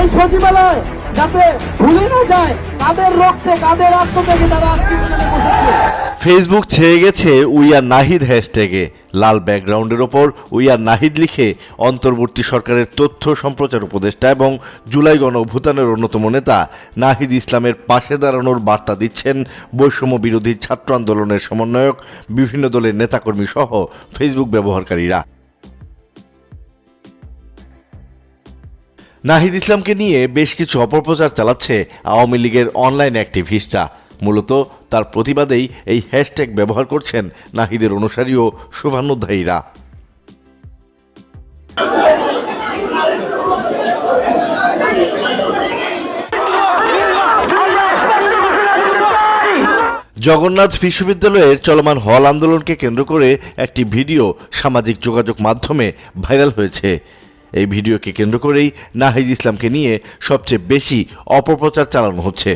এই সচিবালয় যাতে ভুলে না যায় কাদের রক্তে কাদের আত্মত্যাগে তারা ফেসবুক ছেয়ে গেছে উই আর নাহিদ হ্যাশট্যাগে। লাল ব্যাকগ্রাউন্ডের ওপর উই আর নাহিদ লিখে অন্তর্বর্তী সরকারের তথ্য সম্প্রচার উপদেষ্টা এবং জুলাই গণ অভ্যুত্থানের অন্যতম নেতা নাহিদ ইসলামের পাশে দাঁড়ানোর বার্তা দিচ্ছেন বৈষম্য বিরোধী ছাত্র আন্দোলনের সমন্বয়ক বিভিন্ন দলের নেতাকর্মী সহ ফেসবুক ব্যবহারকারীরা। নাহিদ ইসলামকে নিয়ে বেশ কিছু অপপ্রচার চালাচ্ছে আওয়ামী লীগের অনলাইন অ্যাক্টিভিস্টরা। মূলত তার প্রতিবাদেই এই হ্যাশট্যাগ ব্যবহার করছেন নাহিদের অনুসারী ও শুভানুধ্যায়ীরা জগন্নাথ বিশ্ববিদ্যালয়ের চলমান হল আন্দোলনকে কেন্দ্র করে একটি ভিডিও সামাজিক যোগাযোগ মাধ্যমে ভাইরাল হয়েছে। এই ভিডিওকে কেন্দ্র করেই নাহিদ ইসলামকে নিয়ে সবচেয়ে বেশি অপপ্রচার চালানো হচ্ছে।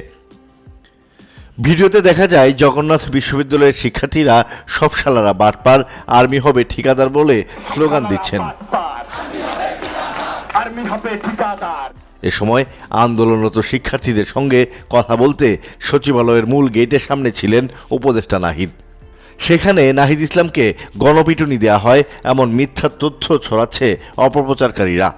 ভিডিওতে দেখা যায় জগন্নাথ বিশ্ববিদ্যালয়ের শিক্ষার্থীরা সব শালারা বাটপার আর্মি হবে ঠিকাদার বলে স্লোগান দিচ্ছেন। আর্মি হবে ঠিকাদার। এ সময় আন্দোলনরত শিক্ষার্থীদের সঙ্গে কথা বলতে সচিবালয়ের মূল গেটের সামনে ছিলেন উপদেষ্টা নাহিদ। সেখানে নাহিদ ইসলামকে গণপিটুনি দেওয়া হয়, এমন মিথ্যা তথ্য ছড়াচ্ছে অপপ্রচারকারীরা।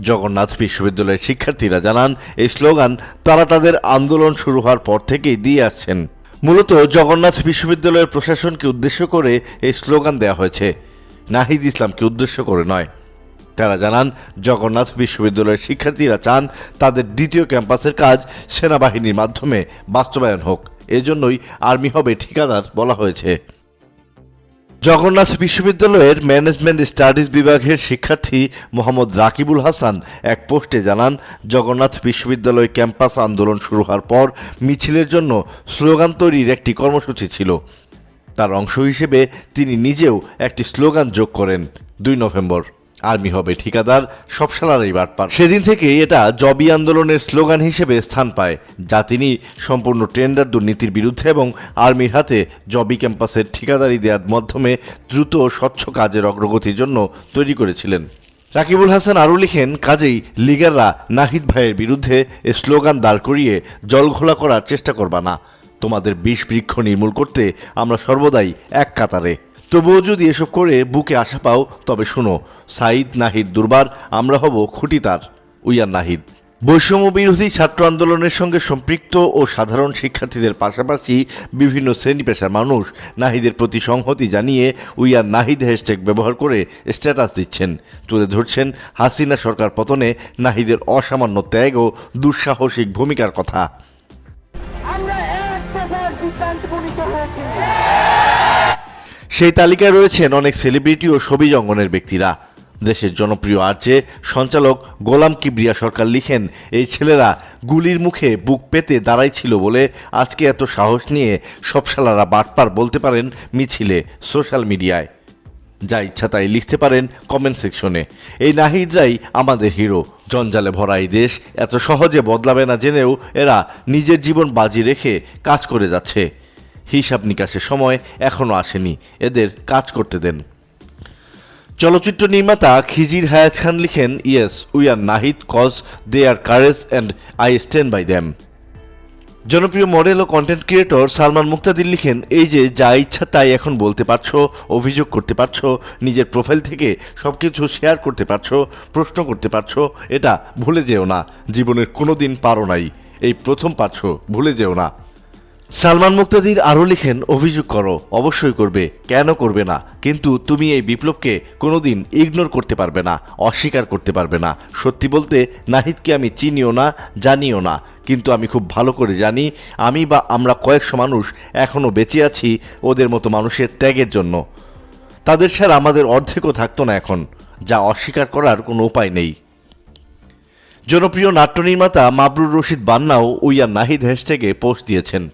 জগন্নাথ বিশ্ববিদ্যালয়ের শিক্ষার্থীরা জানান, এই স্লোগান, তারা তাদের আন্দোলন শুরু হওয়ার পর থেকেই দিয়ে আসছেন। মূলত জগন্নাথ বিশ্ববিদ্যালয়ের প্রশাসনকে উদ্দেশ্য করে এই স্লোগান দেওয়া হয়েছে। নাহিদ ইসলামকে উদ্দেশ্য করে নয়। তারা জানান, জগন্নাথ বিশ্ববিদ্যালয়ের শিক্ষার্থীরা চান তাদের দ্বিতীয় ক্যাম্পাসের কাজ সেনাবাহিনীর মাধ্যমে বাস্তবায়ন হোক। এজন্যই আর্মি হবে ঠিকাদার বলা হয়েছে। জগন্নাথ বিশ্ববিদ্যালয়ের ম্যানেজমেন্ট স্টাডিজ বিভাগের শিক্ষার্থী মোহাম্মদ রাকিবুল হাসান এক পোস্টে জানান, জগন্নাথ বিশ্ববিদ্যালয় ক্যাম্পাস আন্দোলন শুরু হওয়ার পর মিছিলের জন্য স্লোগান তৈরির একটি কর্মসূচি ছিল। তার অংশ হিসেবে তিনি নিজেও একটি স্লোগান যোগ করেন। দুই নভেম্বর। আর্মি হবে ঠিকাদার, সব সালারই বাটপার সেদিন থেকেই এটা জবি আন্দোলনের স্লোগান হিসেবে স্থান পায়, যা তিনি সম্পূর্ণ টেন্ডার দুর্নীতির বিরুদ্ধে এবং আর্মির হাতে জবি ক্যাম্পাসের ঠিকাদারি দেওয়ার মাধ্যমে দ্রুত স্বচ্ছ কাজের অগ্রগতির জন্য তৈরি করেছিলেন। রাকিবুল হাসান আরও লিখেন, কাজেই লিগাররা নাহিদ ভাইয়ের বিরুদ্ধে এ স্লোগান দাঁড় করিয়ে জলঘোলা করার চেষ্টা করবা না। তোমাদের বিষ বৃক্ষ নির্মূল করতে আমরা সর্বদাই এক কাতারে। তবুও যদি এসব করে বুকে আশা পাও, তবে শোনো সাইদ নাহিদ দুর্বার, আমরা হব খুঁটিতার উইয়ার নাহিদ। বৈষম্য বিরোধী ছাত্র আন্দোলনের সঙ্গে সম্পৃক্ত ও সাধারণ শিক্ষার্থীদের পাশাপাশি বিভিন্ন শ্রেণি পেশার মানুষ নাহিদের প্রতি সংহতি জানিয়ে উইয়ার নাহিদ হ্যাশট্যাগ ব্যবহার করে স্ট্যাটাস দিচ্ছেন। তুলে ধরছেন হাসিনা সরকার পতনে নাহিদের অসামান্য ত্যাগ ও দুঃসাহসিক ভূমিকার কথা। সেই তালিকায় রয়েছেন অনেক সেলিব্রিটি ও ছবি জঙ্গনের ব্যক্তিরা। দেশের জনপ্রিয় আর্চে সঞ্চালক গোলাম কিবরিয়া সরকার লিখেন, এই ছেলেরা গুলির মুখে বুক পেতে দাঁড়াই ছিল বলে আজকে এত সাহস নিয়ে সব শালারা বাটপার বলতে পারেন মিছিলে, সোশ্যাল মিডিয়ায়। যা ইচ্ছা তাই লিখতে পারেন কমেন্ট সেকশনে এই নাহিদরাই আমাদের হিরো জঞ্জালে ভরা এই দেশ, এত সহজে বদলাবে না জেনেও এরা নিজের জীবন বাজি রেখে কাজ করে যাচ্ছে। হিসাব নিকাশের সময় এখনও আসেনি। এদের কাজ করতে দেন। চলচ্চিত্র নির্মাতা খিজির হায়াত খান লিখেন, yes, we are Nahid, cause they are courage and I stand by them. জনপ্রিয় মডেল ও কন্টেন্ট ক্রিয়েটর সালমান মুক্তাদির লিখেন, এই যে যা ইচ্ছা তাই এখন বলতে পারছ, অভিযোগ করতে পারছ, নিজের প্রোফাইল থেকে সব কিছু শেয়ার করতে পারছ, প্রশ্ন করতে পারছ, এটা ভুলে যেও না, জীবনের কোনো দিন পারো নাই। এই প্রথম পারছ ভুলে যেও না। সালমান মুক্তাদির আরও লিখেন, অভিযোগ করো, অবশ্যই করবে, কেন করবে না? কিন্তু তুমি এই বিপ্লবকে কোনোদিন ইগনোর করতে পারবে না, অস্বীকার করতে পারবে না। সত্যি বলতে, নাহিদকে আমি চিনিও না, জানিও না। কিন্তু আমি খুব ভালো করে জানি, আমি বা আমরা কয়েকশো মানুষ এখনও বেঁচে আছি ওদের মতো মানুষের ত্যাগের জন্য। তাদের ছাড়া আমাদের অর্ধেকও থাকতো না এখন, যা অস্বীকার করার কোনো উপায় নেই। জনপ্রিয় নাট্য নির্মাতা মাবরুর রশিদ বান্নাও উইয়া নাহিদ হ্যাশট্যাগে পোস্ট দিয়েছেন।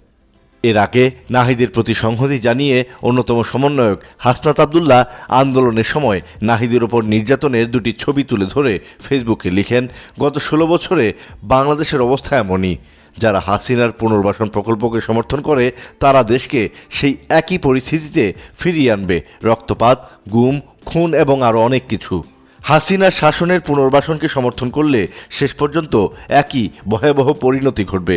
এর আগে নাহিদের প্রতি সংহতি জানিয়ে অন্যতম সমন্বয়ক হাসনাত আবদুল্লাহ আন্দোলনের সময় নাহিদের ওপর নির্যাতনের দুটি ছবি তুলে ধরে ফেসবুকে লিখেন, গত ষোলো বছরে বাংলাদেশের অবস্থা এমনই। যারা হাসিনার পুনর্বাসন প্রকল্পকে সমর্থন করে, তারা দেশকে সেই একই পরিস্থিতিতে ফিরিয়ে আনবে। রক্তপাত, গুম, খুন এবং আরও অনেক কিছু। হাসিনার শাসনের পুনর্বাসনকে সমর্থন করলে শেষ পর্যন্ত একই ভয়াবহ পরিণতি ঘটবে।